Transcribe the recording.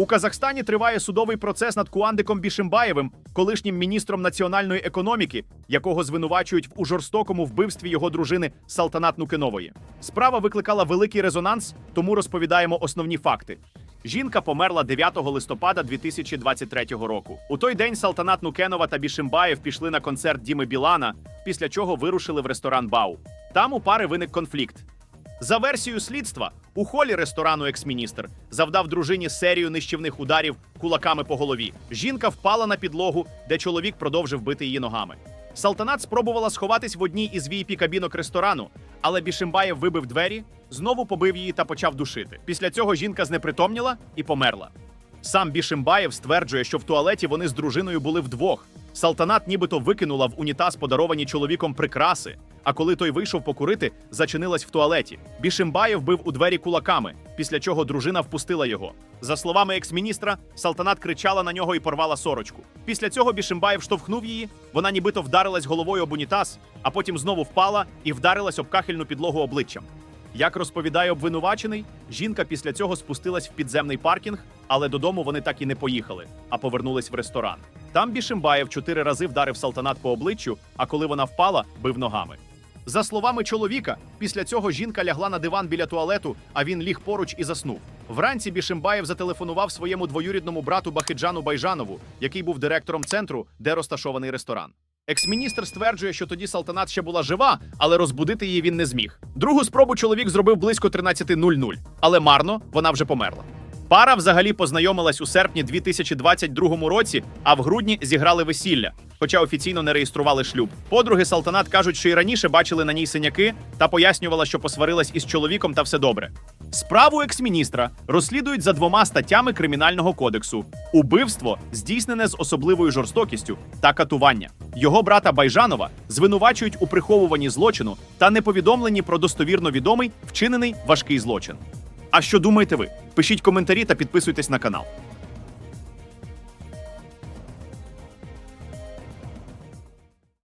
У Казахстані триває судовий процес над Куандиком Бішимбаєвим, колишнім міністром національної економіки, якого звинувачують у жорстокому вбивстві його дружини Салтанат Нукенової. Справа викликала великий резонанс, тому розповідаємо основні факти. Жінка померла 9 листопада 2023 року. У той день Салтанат Нукенова та Бішимбаєв пішли на концерт Діми Білана, після чого вирушили в ресторан Бау. Там у пари виник конфлікт. За версією слідства, у холі ресторану екс-міністр завдав дружині серію нищівних ударів кулаками по голові. Жінка впала на підлогу, де чоловік продовжив бити її ногами. Салтанат спробувала сховатись в одній із vip кабінок ресторану, але Бішимбаєв вибив двері, знову побив її та почав душити. Після цього жінка знепритомніла і померла. Сам Бішимбаєв стверджує, що в туалеті вони з дружиною були вдвох. Салтанат нібито викинула в унітаз подаровані чоловіком прикраси. А коли той вийшов покурити, зачинилась в туалеті. Бішимбаєв бив у двері кулаками, після чого дружина впустила його. За словами екс-міністра, Салтанат кричала на нього і порвала сорочку. Після цього Бішимбаєв штовхнув її. Вона нібито вдарилась головою об унітаз, а потім знову впала і вдарилась об кахельну підлогу обличчям. Як розповідає обвинувачений, жінка після цього спустилась в підземний паркінг, але додому вони так і не поїхали, а повернулись в ресторан. Там Бішимбаєв чотири рази вдарив Салтанат по обличчю, а коли вона впала, бив ногами. За словами чоловіка, після цього жінка лягла на диван біля туалету, а він ліг поруч і заснув. Вранці Бішимбаєв зателефонував своєму двоюрідному брату Бахиджану Байжанову, який був директором центру, де розташований ресторан. Екс-міністр стверджує, що тоді Салтанат ще була жива, але розбудити її він не зміг. Другу спробу чоловік зробив близько 13.00, але марно вона вже померла. Пара взагалі познайомилась у серпні 2022 році, а в грудні зіграли весілля, хоча офіційно не реєстрували шлюб. Подруги Салтанат кажуть, що і раніше бачили на ній синяки та пояснювала, що посварилась із чоловіком та все добре. Справу екс-міністра розслідують за двома статтями кримінального кодексу: убивство, здійснене з особливою жорстокістю та катування. Його брата Байжанова звинувачують у приховуванні злочину та неповідомленні про достовірно відомий вчинений важкий злочин. А що думаєте ви? Пишіть коментарі та підписуйтесь на канал.